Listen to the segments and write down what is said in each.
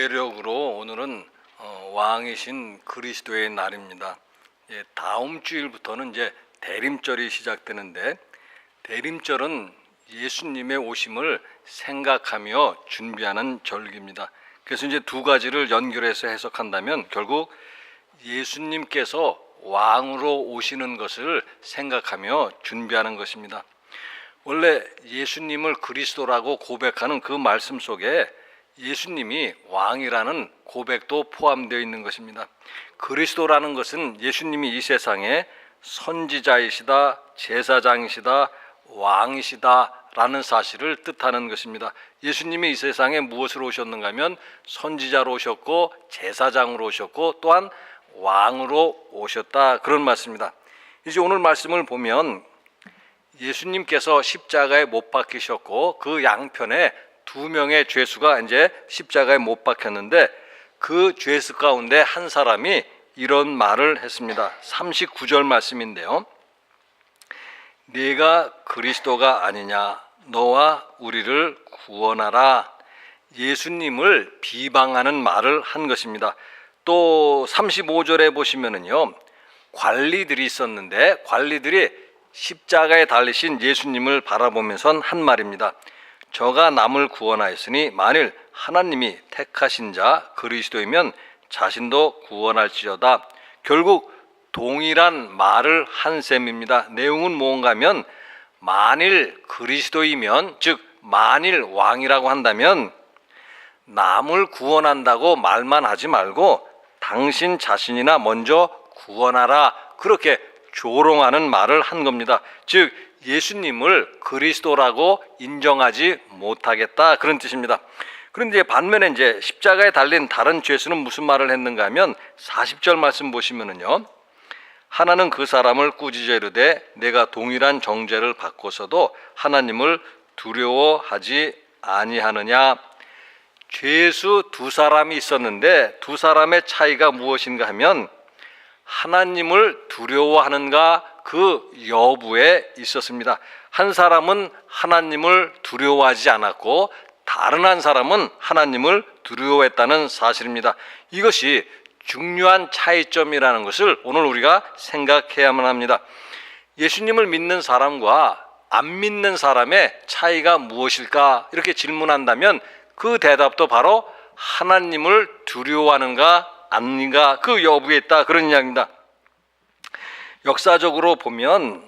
교회력으로 오늘은 어, 왕이신 그리스도의 날입니다. 예, 다음 주일부터는 이제 대림절이 시작되는데 대림절은 예수님의 오심을 생각하며 준비하는 절기입니다. 그래서 이제 두 가지를 연결해서 해석한다면 결국 예수님께서 왕으로 오시는 것을 생각하며 준비하는 것입니다. 원래 예수님을 그리스도라고 고백하는 그 말씀 속에 예수님이 왕이라는 고백도 포함되어 있는 것입니다. 그리스도라는 것은 예수님이 이 세상에 선지자이시다, 제사장이시다, 왕이시다라는 사실을 뜻하는 것입니다. 예수님이 이 세상에 무엇으로 오셨는가 하면 선지자로 오셨고 제사장으로 오셨고 또한 왕으로 오셨다 그런 말씀입니다. 이제 오늘 말씀을 보면 예수님께서 십자가에 못 박히셨고 그 양편에 두 명의 죄수가 이제 십자가에 못 박혔는데 그 죄수 가운데 한 사람이 이런 말을 했습니다. 39절 말씀인데요. 네가 그리스도가 아니냐 너와 우리를 구원하라 예수님을 비방하는 말을 한 것입니다. 또 35절에 보시면은요. 관리들이 있었는데 관리들이 십자가에 달리신 예수님을 바라보면서 한 말입니다. 저가 남을 구원하였으니 만일 하나님이 택하신 자 그리스도이면 자신도 구원할지어다. 결국 동일한 말을 한 셈입니다. 내용은 뭔가 하면 만일 그리스도이면 즉 만일 왕이라고 한다면 남을 구원한다고 말만 하지 말고 당신 자신이나 먼저 구원하라 그렇게 조롱하는 말을 한 겁니다. 즉 예수님을 그리스도라고 인정하지 못하겠다 그런 뜻입니다. 그런데 반면에 이제 십자가에 달린 다른 죄수는 무슨 말을 했는가 하면 40절 말씀 보시면은요. 하나는 그 사람을 꾸짖어 이르되 내가 동일한 정죄를 받고서도 하나님을 두려워하지 아니하느냐 죄수 두 사람이 있었는데 두 사람의 차이가 무엇인가 하면 하나님을 두려워하는가 그 여부에 있었습니다. 한 사람은 하나님을 두려워하지 않았고 다른 한 사람은 하나님을 두려워했다는 사실입니다. 이것이 중요한 차이점이라는 것을 오늘 우리가 생각해야만 합니다. 예수님을 믿는 사람과 안 믿는 사람의 차이가 무엇일까? 이렇게 질문한다면 그 대답도 바로 하나님을 두려워하는가 아닌가 그 여부에 있다 그런 이야기입니다. 역사적으로 보면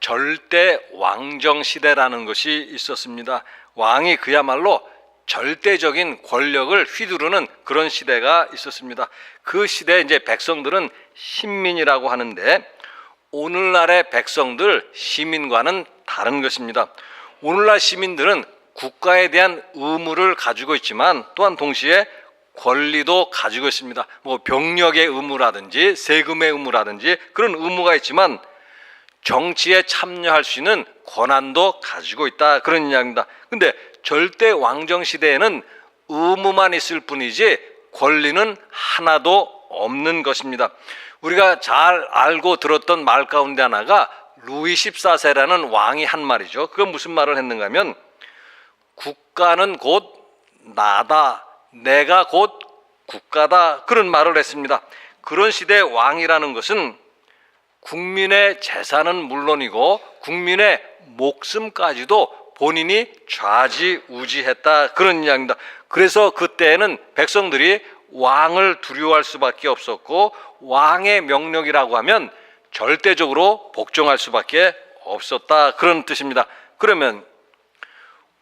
절대 왕정 시대라는 것이 있었습니다. 왕이 그야말로 절대적인 권력을 휘두르는 그런 시대가 있었습니다. 그 시대에 이제 백성들은 신민이라고 하는데 오늘날의 백성들 시민과는 다른 것입니다. 오늘날 시민들은 국가에 대한 의무를 가지고 있지만 또한 동시에 권리도 가지고 있습니다. 뭐 병력의 의무라든지 세금의 의무라든지 그런 의무가 있지만 정치에 참여할 수 있는 권한도 가지고 있다 그런 이야기입니다. 근데 절대 왕정 시대에는 의무만 있을 뿐이지 권리는 하나도 없는 것입니다. 우리가 잘 알고 들었던 말 가운데 하나가 루이 14세라는 왕이 한 말이죠. 그건 무슨 말을 했는가 하면 국가는 곧 나다. 내가 곧 국가다. 그런 말을 했습니다. 그런 시대의 왕이라는 것은 국민의 재산은 물론이고 국민의 목숨까지도 본인이 좌지우지했다. 그런 이야기입니다. 그래서 그때에는 백성들이 왕을 두려워할 수밖에 없었고 왕의 명령이라고 하면 절대적으로 복종할 수밖에 없었다. 그런 뜻입니다. 그러면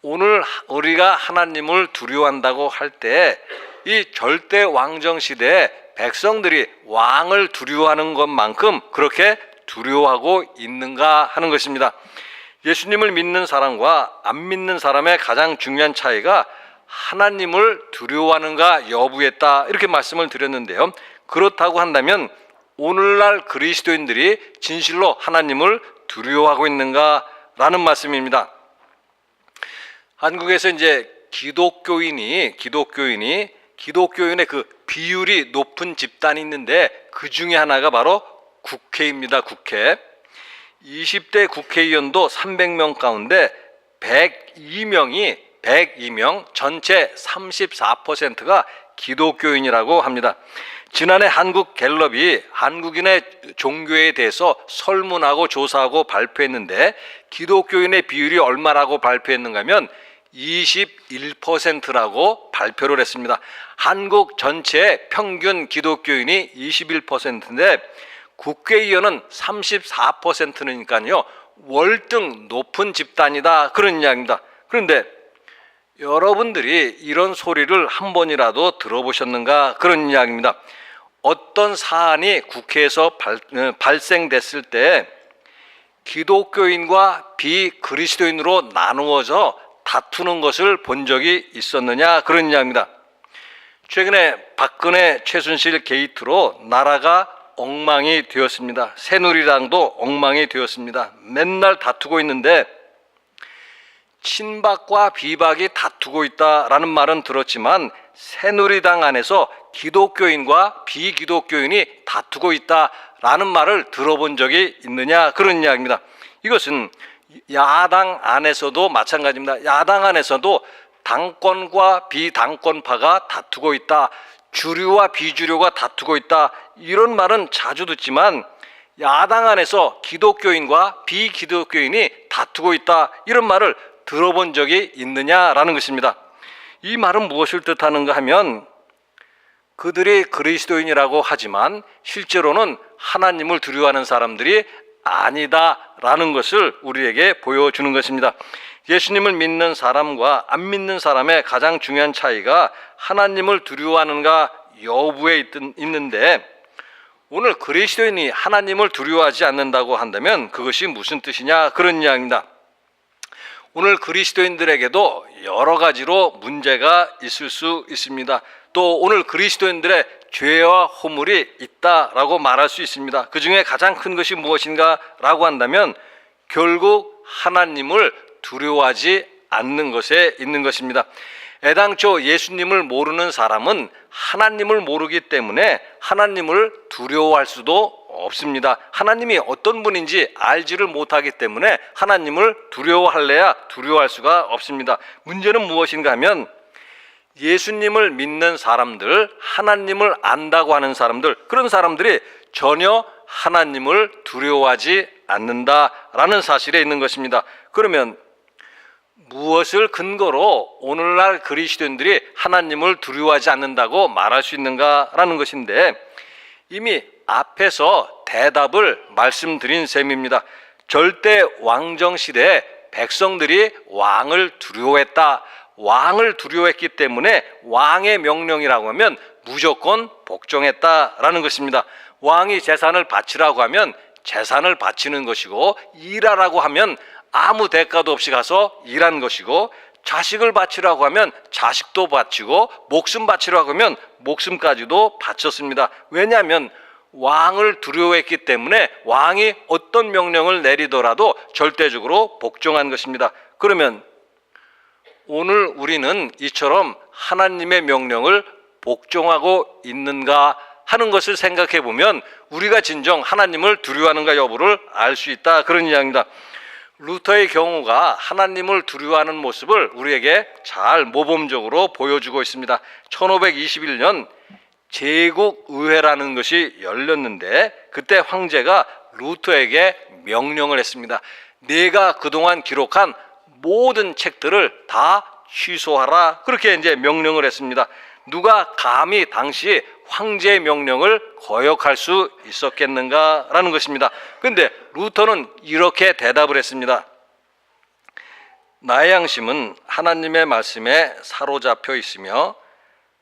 오늘 우리가 하나님을 두려워한다고 할 때 이 절대 왕정 시대에 백성들이 왕을 두려워하는 것만큼 그렇게 두려워하고 있는가 하는 것입니다. 예수님을 믿는 사람과 안 믿는 사람의 가장 중요한 차이가 하나님을 두려워하는가 여부에 있다 이렇게 말씀을 드렸는데요. 그렇다고 한다면 오늘날 그리스도인들이 진실로 하나님을 두려워하고 있는가라는 말씀입니다. 한국에서 이제 기독교인이 기독교인이 기독교인의 그 비율이 높은 집단이 있는데 그 중에 하나가 바로 국회입니다. 국회. 20대 국회의원도 300명 가운데 102명이 102명 전체 34%가 기독교인이라고 합니다. 지난해 한국 갤럽이 한국인의 종교에 대해서 설문하고 조사하고 발표했는데 기독교인의 비율이 얼마라고 발표했는가 하면 21%라고 발표를 했습니다. 한국 전체 평균 기독교인이 21%인데 국회의원은 34%니까요. 월등 높은 집단이다. 그런 이야기입니다. 그런데 여러분들이 이런 소리를 한 번이라도 들어보셨는가? 그런 이야기입니다. 어떤 사안이 국회에서 발, 어, 발생됐을 때 기독교인과 비그리스도인으로 나누어져 다투는 것을 본 적이 있었느냐? 그런 이야기입니다. 최근에 박근혜 최순실 게이트로 나라가 엉망이 되었습니다. 새누리당도 엉망이 되었습니다. 맨날 다투고 있는데 친박과 비박이 다투고 있다라는 말은 들었지만 새누리당 안에서 기독교인과 비기독교인이 다투고 있다라는 말을 들어본 적이 있느냐 그런 이야기입니다. 이것은 야당 안에서도 마찬가지입니다. 야당 안에서도 당권과 비당권파가 다투고 있다. 주류와 비주류가 다투고 있다. 이런 말은 자주 듣지만 야당 안에서 기독교인과 비기독교인이 다투고 있다. 이런 말을 들어본 적이 있느냐라는 것입니다. 이 말은 무엇을 뜻하는가 하면 그들이 그리스도인이라고 하지만 실제로는 하나님을 두려워하는 사람들이 아니다라는 것을 우리에게 보여주는 것입니다. 예수님을 믿는 사람과 안 믿는 사람의 가장 중요한 차이가 하나님을 두려워하는가 여부에 있는데 오늘 그리스도인이 하나님을 두려워하지 않는다고 한다면 그것이 무슨 뜻이냐 그런 이야기입니다. 오늘 그리스도인들에게도 여러 가지로 문제가 있을 수 있습니다. 또 오늘 그리스도인들의 죄와 허물이 있다라고 말할 수 있습니다. 그 중에 가장 큰 것이 무엇인가라고 한다면 결국 하나님을 두려워하지 않는 것에 있는 것입니다. 애당초 예수님을 모르는 사람은 하나님을 모르기 때문에 하나님을 두려워할 수도 없습니다. 하나님이 어떤 분인지 알지를 못하기 때문에 하나님을 두려워할래야 두려워할 수가 없습니다. 문제는 무엇인가 하면 예수님을 믿는 사람들, 하나님을 안다고 하는 사람들, 그런 사람들이 전혀 하나님을 두려워하지 않는다라는 사실에 있는 것입니다. 그러면 무엇을 근거로 오늘날 그리스도인들이 하나님을 두려워하지 않는다고 말할 수 있는가라는 것인데 이미 앞에서 대답을 말씀드린 셈입니다. 절대 왕정 시대에 백성들이 왕을 두려워했다. 왕을 두려워했기 때문에 왕의 명령이라고 하면 무조건 복종했다라는 것입니다. 왕이 재산을 바치라고 하면 재산을 바치는 것이고 일하라고 하면 아무 대가도 없이 가서 일한 것이고 자식을 바치라고 하면 자식도 바치고 목숨 바치라고 하면 목숨까지도 바쳤습니다. 왜냐하면 왕을 두려워했기 때문에 왕이 어떤 명령을 내리더라도 절대적으로 복종한 것입니다. 그러면 오늘 우리는 이처럼 하나님의 명령을 복종하고 있는가 하는 것을 생각해 보면 우리가 진정 하나님을 두려워하는가 여부를 알 수 있다 그런 이야기입니다. 루터의 경우가 하나님을 두려워하는 모습을 우리에게 잘 모범적으로 보여주고 있습니다. 1521년 제국 의회라는 것이 열렸는데 그때 황제가 루터에게 명령을 했습니다. 내가 그동안 기록한 모든 책들을 다 취소하라. 그렇게 이제 명령을 했습니다. 누가 감히 당시 황제의 명령을 거역할 수 있었겠는가라는 것입니다. 근데 루터는 이렇게 대답을 했습니다. 나의 양심은 하나님의 말씀에 사로잡혀 있으며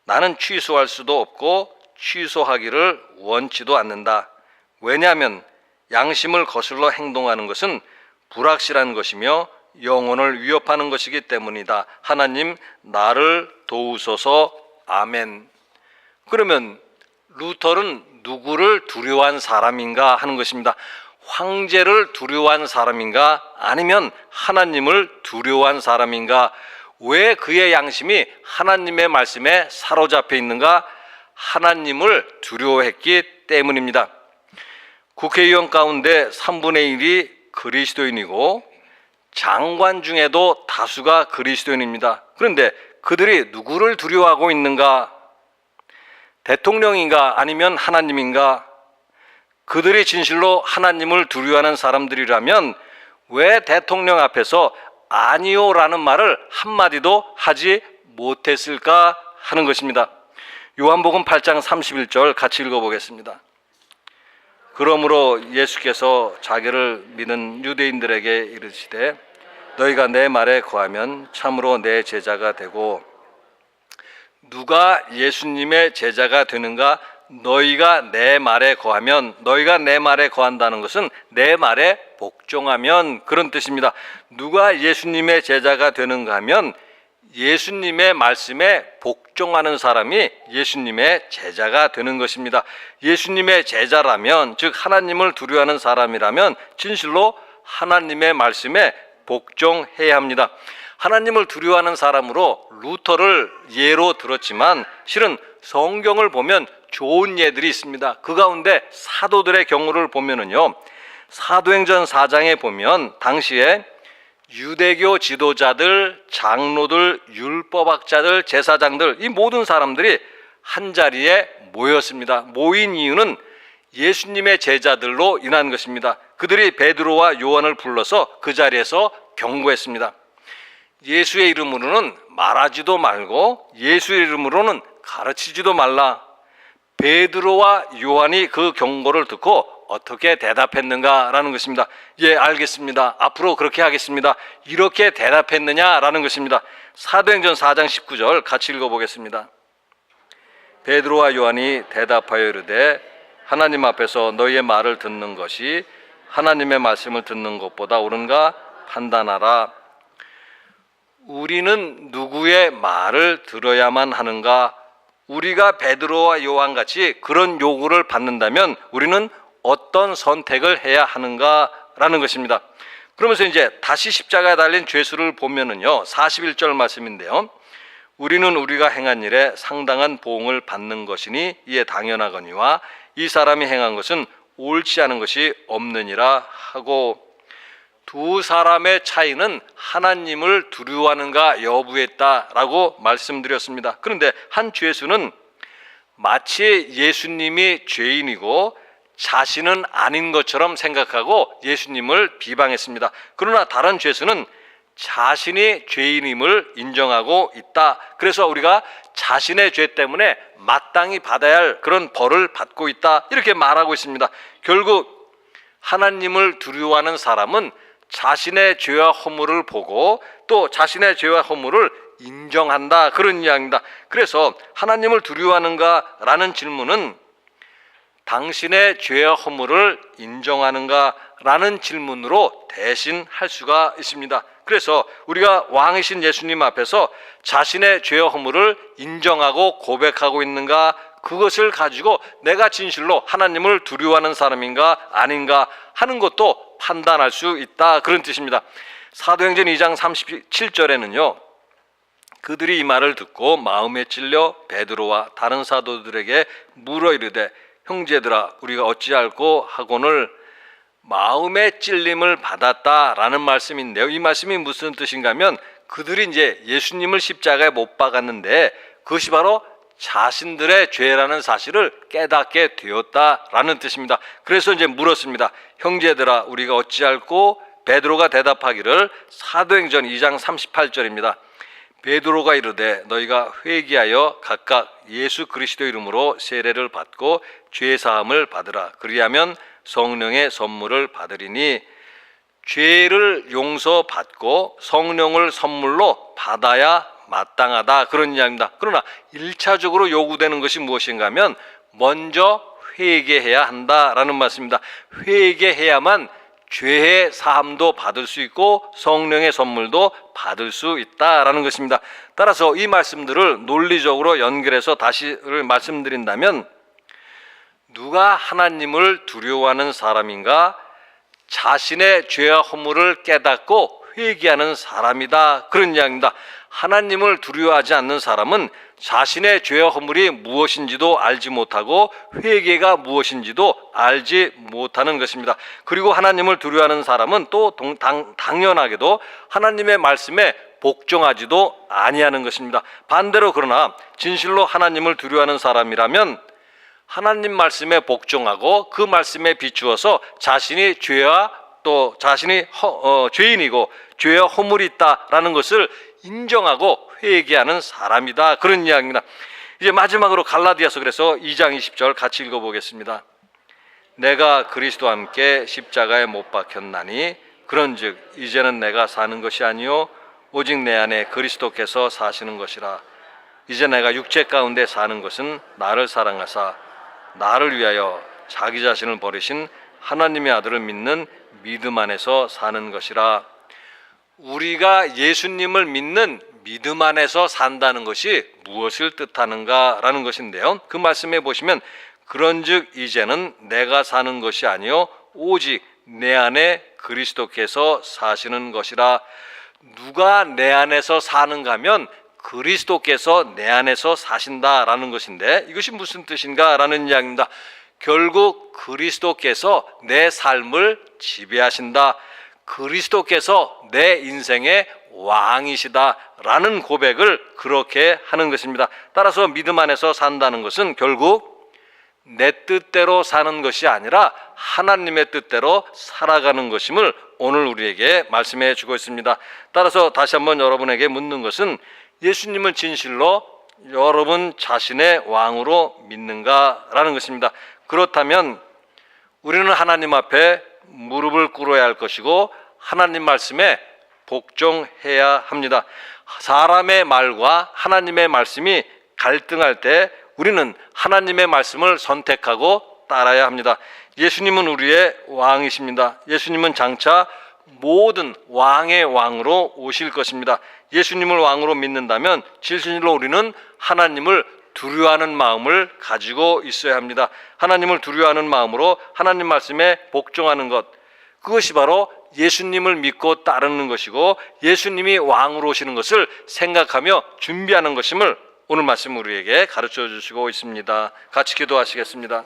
나는 취소할 수도 없고 취소하기를 원치도 않는다. 왜냐하면 양심을 거슬러 행동하는 것은 불확실한 것이며 영혼을 위협하는 것이기 때문이다. 하나님 나를 도우소서. 아멘. 그러면 루터는 누구를 두려워한 사람인가 하는 것입니다. 황제를 두려워한 사람인가 아니면 하나님을 두려워한 사람인가 왜 그의 양심이 하나님의 말씀에 사로잡혀 있는가 하나님을 두려워했기 때문입니다. 국회의원 가운데 3분의 1이 그리스도인이고 장관 중에도 다수가 그리스도인입니다. 그런데 그들이 누구를 두려워하고 있는가 대통령인가 아니면 하나님인가 그들이 진실로 하나님을 두려워하는 사람들이라면 왜 대통령 앞에서 아니요라는 말을 한마디도 하지 못했을까 하는 것입니다. 요한복음 8장 31절 같이 읽어보겠습니다. 그러므로 예수께서 자기를 믿은 유대인들에게 이르시되 너희가 내 말에 거하면 참으로 내 제자가 되고 누가 예수님의 제자가 되는가 너희가 내 말에 거하면 너희가 내 말에 거한다는 것은 내 말에 복종하면 그런 뜻입니다. 누가 예수님의 제자가 되는가 하면 예수님의 말씀에 복종하는 사람이 예수님의 제자가 되는 것입니다. 예수님의 제자라면 즉 하나님을 두려워하는 사람이라면 진실로 하나님의 말씀에 복종해야 합니다. 하나님을 두려워하는 사람으로 루터를 예로 들었지만 실은 성경을 보면 좋은 예들이 있습니다. 그 가운데 사도들의 경우를 보면은요. 사도행전 4장에 보면 당시에 유대교 지도자들, 장로들, 율법학자들, 제사장들 이 모든 사람들이 한 자리에 모였습니다. 모인 이유는 예수님의 제자들로 인한 것입니다. 그들이 베드로와 요한을 불러서 그 자리에서 경고했습니다. 예수의 이름으로는 말하지도 말고 예수의 이름으로는 가르치지도 말라. 베드로와 요한이 그 경고를 듣고 어떻게 대답했는가라는 것입니다. 예, 알겠습니다. 앞으로 그렇게 하겠습니다. 이렇게 대답했느냐라는 것입니다. 사도행전 4장 19절 같이 읽어보겠습니다. 베드로와 요한이 대답하여 이르되 하나님 앞에서 너희의 말을 듣는 것이 하나님의 말씀을 듣는 것보다 옳은가 판단하라. 우리는 누구의 말을 들어야만 하는가? 우리가 베드로와 요한 같이 그런 요구를 받는다면 우리는 어떤 선택을 해야 하는가라는 것입니다. 그러면서 이제 다시 십자가에 달린 죄수를 보면은요. 41절 말씀인데요. 우리는 우리가 행한 일에 상당한 보응을 받는 것이니 이에 당연하거니와 이 사람이 행한 것은 옳지 않은 것이 없느니라 하고 두 사람의 차이는 하나님을 두려워하는가 여부했다라고 말씀드렸습니다. 그런데 한 죄수는 마치 예수님이 죄인이고 자신은 아닌 것처럼 생각하고 예수님을 비방했습니다. 그러나 다른 죄수는 자신이 죄인임을 인정하고 있다. 그래서 우리가 자신의 죄 때문에 마땅히 받아야 할 그런 벌을 받고 있다. 이렇게 말하고 있습니다. 결국 하나님을 두려워하는 사람은 자신의 죄와 허물을 보고 또 자신의 죄와 허물을 인정한다. 그런 이야기입니다. 그래서 하나님을 두려워하는가라는 질문은 당신의 죄와 허물을 인정하는가라는 질문으로 대신 할 수가 있습니다. 그래서 우리가 왕이신 예수님 앞에서 자신의 죄와 허물을 인정하고 고백하고 있는가 그것을 가지고 내가 진실로 하나님을 두려워하는 사람인가 아닌가 하는 것도 판단할 수 있다 그런 뜻입니다. 사도행전 2장 37절에는요. 그들이 이 말을 듣고 마음에 찔려 베드로와 다른 사도들에게 물어 이르되 형제들아 우리가 어찌할꼬 하고는 마음의 찔림을 받았다라는 말씀인데요. 이 말씀이 무슨 뜻인가 하면 그들이 이제 예수님을 십자가에 못 박았는데 그것이 바로 자신들의 죄라는 사실을 깨닫게 되었다라는 뜻입니다. 그래서 이제 물었습니다. 형제들아 우리가 어찌할꼬 베드로가 대답하기를 사도행전 2장 38절입니다. 베드로가 이르되 너희가 회개하여 각각 예수 그리스도 이름으로 세례를 받고 죄 사함을 받으라. 그리하면 성령의 선물을 받으리니 죄를 용서받고 성령을 선물로 받아야 마땅하다 그런 이야기입니다. 그러나 일차적으로 요구되는 것이 무엇인가 하면 먼저 회개해야 한다라는 말씀입니다. 회개해야만 죄의 사함도 받을 수 있고 성령의 선물도 받을 수 있다라는 것입니다. 따라서 이 말씀들을 논리적으로 연결해서 다시를 말씀드린다면 누가 하나님을 두려워하는 사람인가 자신의 죄와 허물을 깨닫고 회개하는 사람이다. 그런 이야기입니다. 하나님을 두려워하지 않는 사람은 자신의 죄와 허물이 무엇인지도 알지 못하고 회개가 무엇인지도 알지 못하는 것입니다. 그리고 하나님을 두려워하는 사람은 또 동, 당, 당연하게도 하나님의 말씀에 복종하지도 아니하는 것입니다. 반대로 그러나 진실로 하나님을 두려워하는 사람이라면 하나님 말씀에 복종하고 그 말씀에 비추어서 자신이 죄와 또 자신이 허, 어, 죄인이고 죄와 허물이 있다라는 것을 인정하고 회개하는 사람이다. 그런 이야기입니다. 이제 마지막으로 갈라디아서 그래서 2장 20절 같이 읽어보겠습니다. 내가 그리스도와 함께 십자가에 못 박혔나니 그런즉 이제는 내가 사는 것이 아니요 오직 내 안에 그리스도께서 사시는 것이라 이제 내가 육체 가운데 사는 것은 나를 사랑하사 나를 위하여 자기 자신을 버리신 하나님의 아들을 믿는 믿음 안에서 사는 것이라 우리가 예수님을 믿는 믿음 안에서 산다는 것이 무엇을 뜻하는가라는 것인데요. 그 말씀에 보시면 그런즉 이제는 내가 사는 것이 아니요 오직 내 안에 그리스도께서 사시는 것이라 누가 내 안에서 사는가면 그리스도께서 내 안에서 사신다라는 것인데 이것이 무슨 뜻인가라는 이야기입니다. 결국 그리스도께서 내 삶을 지배하신다. 그리스도께서 내 인생의 왕이시다라는 고백을 그렇게 하는 것입니다. 따라서 믿음 안에서 산다는 것은 결국 내 뜻대로 사는 것이 아니라 하나님의 뜻대로 살아가는 것임을 오늘 우리에게 말씀해 주고 있습니다. 따라서 다시 한번 여러분에게 묻는 것은 예수님을 진실로 여러분 자신의 왕으로 믿는가라는 것입니다. 그렇다면 우리는 하나님 앞에 무릎을 꿇어야 할 것이고 하나님 말씀에 복종해야 합니다. 사람의 말과 하나님의 말씀이 갈등할 때 우리는 하나님의 말씀을 선택하고 따라야 합니다. 예수님은 우리의 왕이십니다. 예수님은 장차 모든 왕의 왕으로 오실 것입니다. 예수님을 왕으로 믿는다면 진실로 우리는 하나님을 두려워하는 마음을 가지고 있어야 합니다. 하나님을 두려워하는 마음으로 하나님 말씀에 복종하는 것. 그것이 바로 예수님을 믿고 따르는 것이고 예수님이 왕으로 오시는 것을 생각하며 준비하는 것임을 오늘 말씀 우리에게 가르쳐 주시고 있습니다. 같이 기도하시겠습니다.